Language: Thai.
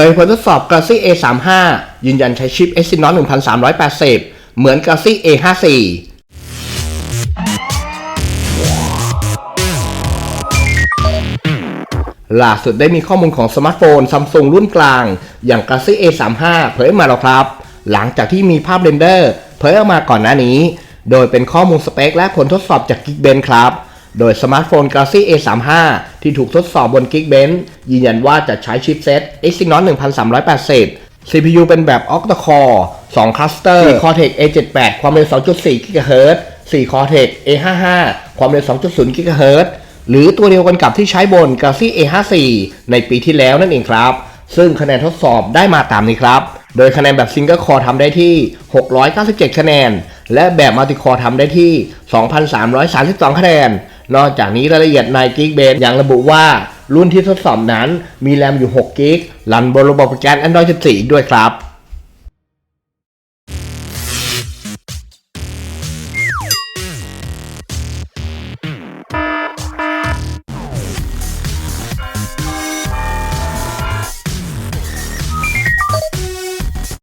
ผยผลทดสอบ Galaxy A35 ยืนยันใช้ชิป Exynos 1380 เหมือน Galaxy A54 ล่าสุดได้มีข้อมูลของสมาร์ทโฟนซัมซุงรุ่นกลาง อย่าง Galaxy A35 เผยมาแล้วครับ หลังจากที่มีภาพเรนเดอร์ เผยออกมาก่อนหน้านี้ โดยเป็นข้อมูลสเปคและผลทดสอบจาก Geekbench ครับ โดยสมาร์ทโฟน Galaxy A35 ที่ถูกทดสอบบน Geekbench ยืนยันว่าจะใช้ชิปเซ็ต Exynos 1380 CPU เป็นแบบ Octa Core 2คลัสเตอร์ Cortex A78 ความเร็ว 2.4 GHz 4 Cortex A55 ความเร็ว 2.0 GHz หรือตัวเดียวกันกับที่ใช้บน Galaxy A54 ในปีที่แล้วนั่นเองครับ ซึ่งคะแนนทดสอบได้มาตามนี้ครับ โดยคะแนนแบบ Single Core ทำได้ที่ 697 คะแนน และแบบ Multi Core ทำได้ที่ 2,332 คะแนน นอกจากนี้รายละเอียดใน Geekbench ยังระบุว่ารุ่นที่ทดสอบนั้นมีแรมอยู่6กิกรันบนระบบโปรแกรม Android 14 อีกด้วยครับ